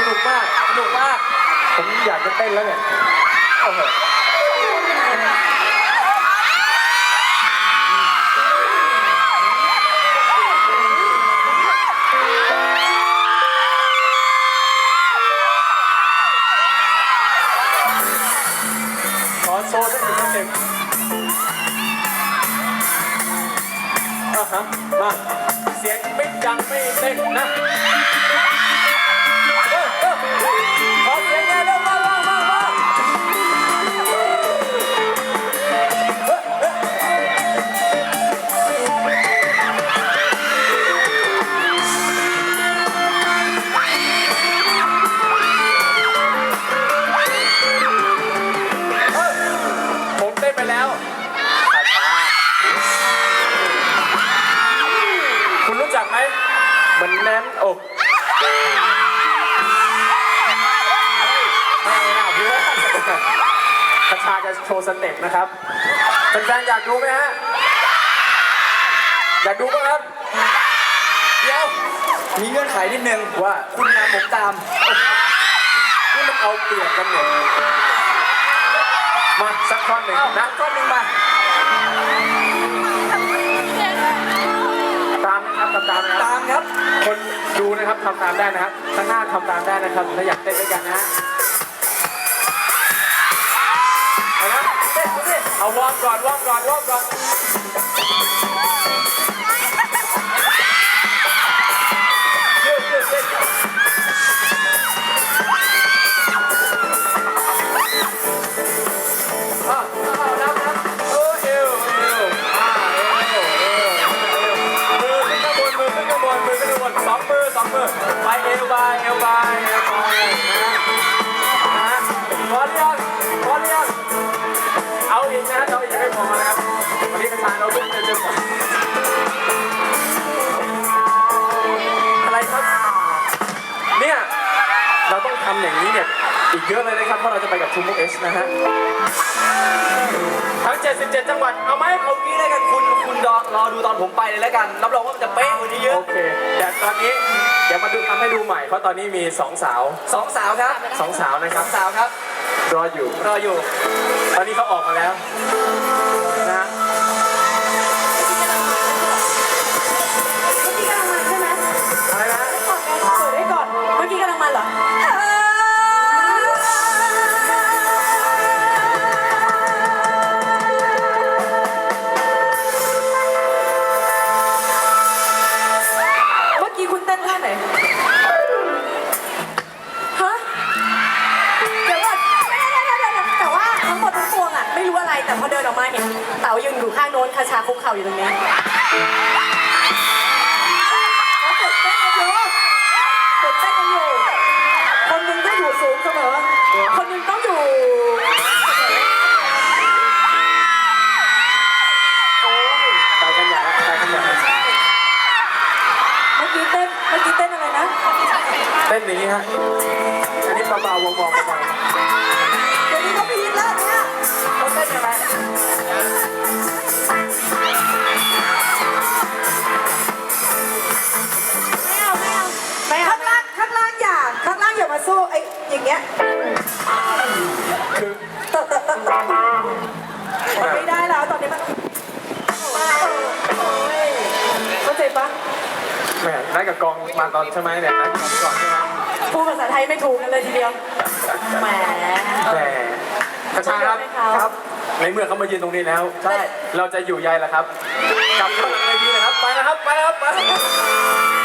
สนุกมาก สนุกมาก ผมอยากจะเต้นแล้วเนี่ยโอ้โหขอโชว์สักหนึ่งเต็ปอะฮะมา เสียงไม่ดังไม่เต้นนะ มือนแน่นอกไม่น่าเพื่อนคาชาจะโชว์สเต็ปนะครับแฟนๆอยากดูไหมฮะ อยากดูไหมครับ เดี๋ยว มีเงื่อนไขนิดนึงว่าคุณนำผมตามนี่มันเอาเปรียบกันเนี่ยมาสักท่อนหนึ่งเอานะก้อนหนึ่งมาำตามนะครับ ตามครับ คนดูนะครับทำตามได้นะครับข้างหน้าทำตามได้นะครับถ้าอยากเต้นด้วยกันนะฮะเอานะเต้นเอาดิเอาวอร์มก่อนวอร์มก่อนวอร์มก่อน ไปเอวไปเอวไปเอวไปนะฮะนะพอหรือยังพอหรือยังเอาอีกนะฮะเอาอีกไม่พอนะครับวันนี้กระชายเราลุ้นจะจะอะไรครับเนี่ยเราต้องทำอย่างนี้เนี่ยอีกเยอะเลยนะครับเพราะเราจะไปกับทูมุกเอชนะฮะทั้ง 77 จังหวัด เอาไหมเอางี้แล้กันคุณ คุณรอรอดูตอนผมไปเลยแล้วกัน รับรองว่ามันจะเป๊ะกว่านี้เยอะ โอเค แต่ตอนนี้ ดี๋ยวมาดูทำให้ดูใหม่ เพราะตอนนี้มีสองสาวสองสาวครับสองสาวนะคสรัอบงสาวครับ รออยู่รออยู่ ตอนนี้เขาออกมาแล้วนะฮะ มาเห็นเต๋ายืนอยู่ข้างโน้นคาชาคุกเข่าอยู่ตรงเนี้ยเขาฝึกเต้นกันอยู่ฝึกเต้นกันอยู่ คนหนึ่งต้องอยู่สูงเสมอ คนหนึ่งต้องอยู่ โอ้ยไปกันใหญ่แล้วไปกันใหญ่แล้วเมื่อกี้เต้น เมื่อกี้เต้นอะไรนะ เต้นอย่างนี้ฮะ อันนี้เบาๆวงๆเบาเดี๋ยว นี้เขาพีดแล้วเนี่ยๆเขาเต้นยังไงไม่เอาไม่เอาไม่เอาข้างล่างข้างล่างอย่าข้างล่างอย่ามาสู้ไอ้อย่างเงี้ยคือเตอะเตอะเตอะเตอะมันไม่ได้แล้วตอนนี้มันเข้าใจปะแหมได้กับกองมาตอนใช่ไหมเนี่ยได้กับกองก่อนใช่ไหมพูดภาษาไทยไม่ถูกกันเลยทีเดียวแหม แหม กระชาครับไม่เอาครับ ในเมื่อเขามายืนตรงนี้แล้ว ใช่ เราจะอยู่ใยแล้วครับ กลับเข้าหลังเวทีเลยครับ ไปแล้วครับ ไปแล้วครับไปแล้วครับ